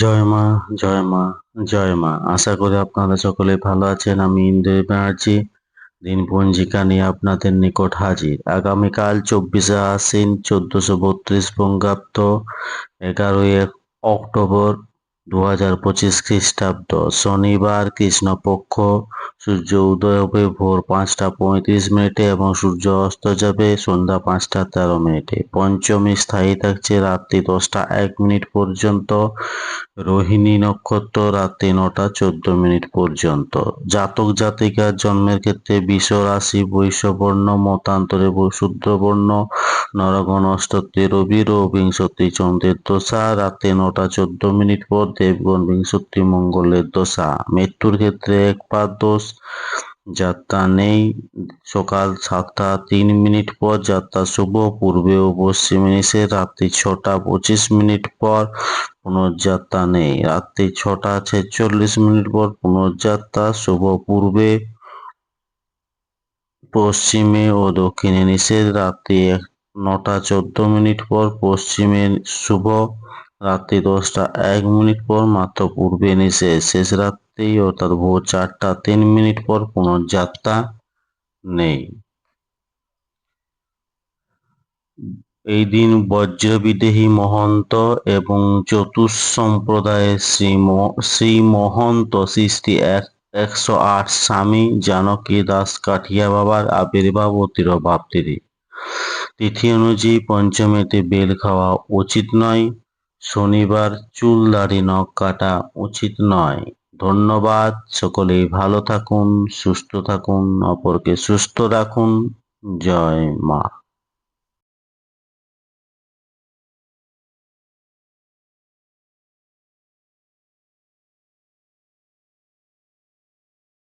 জয় মা জয় মা জয় মা। আশা করি আপনারা সকলে ভালো আছেন, আমি ইন্দ্র ব্যানার্জি দিন পঞ্জিকা নিয়ে আপনাদের নিকট হাজির। আগামীকাল চব্বিশে আশ্বিন চোদ্দশো বত্রিশ বঙ্গাব্দ, এগারোই অক্টোবর দু হাজার পঁচিশ খ্রিস্টাব্দ। শনিবার কৃষ্ণপক্ষ সূর্য উদয় হবে ভোর পাঁচটা পঁয়ত্রিশ মিনিটে এবং সূর্য অস্ত যাবে সন্ধ্যা পাঁচটা তেরো মিনিটে। পঞ্চমী স্থায়ী থাকছে রাত্রি দশটা এক মিনিট পর্যন্ত, রোহিণী নক্ষত্র রাত্রি নটা চোদ্দ মিনিট পর্যন্ত। জাতক জাতিকার জন্মের ক্ষেত্রে বিষ রাশি বৈশ্যবর্ণ মতান্তরে শূদ্রবর্ণ নরগণ অষ্টত্রী রবির বিংশতি চন্দ্রের দশা। রাতে নটা চোদ্দ মিনিট পর দেবগণ বিংশতি মঙ্গলের দশা। মৃত্যুর ক্ষেত্রে এক পাদ দোষ, যাত্রা নেই। সকাল সাতটা তিন মিনিট পর যাত্রা শুভ। পূর্বে ও পশ্চিমে নিষেধ রাত্রি ছটা পঁচিশ মিনিট পর পুনর্যাত্রা নেই। রাত্রি ছটা ছেচল্লিশ মিনিট পর পুনর্যাত্রা শুভ। পূর্বে, পশ্চিমে ও দক্ষিণে নিষেধ। রাত্রি এক নটা চোদ্দ মিনিট পর পশ্চিমে শুভ রাত্রি দশটা এক মিনিট পর মাত্র পূর্বে নিশে শেষ রাত্রি অর্থাৎ ভোর চারটা তিন মিনিট পর পুনর্যাত্রা নেই। এই দিন বজ্রবিদেহী মহন্ত এবং চতুঃসম্প্রদায়ের শ্রী শ্রী মহন্ত সৃষ্টি এক, একশো আট স্বামী, জানকী দাস, কাঠিয়া বাবার আবির্ভাব ও তিরোভাব তিথি। তিথি অনুযায়ী পঞ্চমীতে বেল খাওয়া উচিত নয়। শনিবার চুল দাড়ি নখ কাটা উচিত নয়। ধন্যবাদ। সকলেই ভালো থাকুন, সুস্থ থাকুন, অপরকে সুস্থ রাখুন। জয় মা।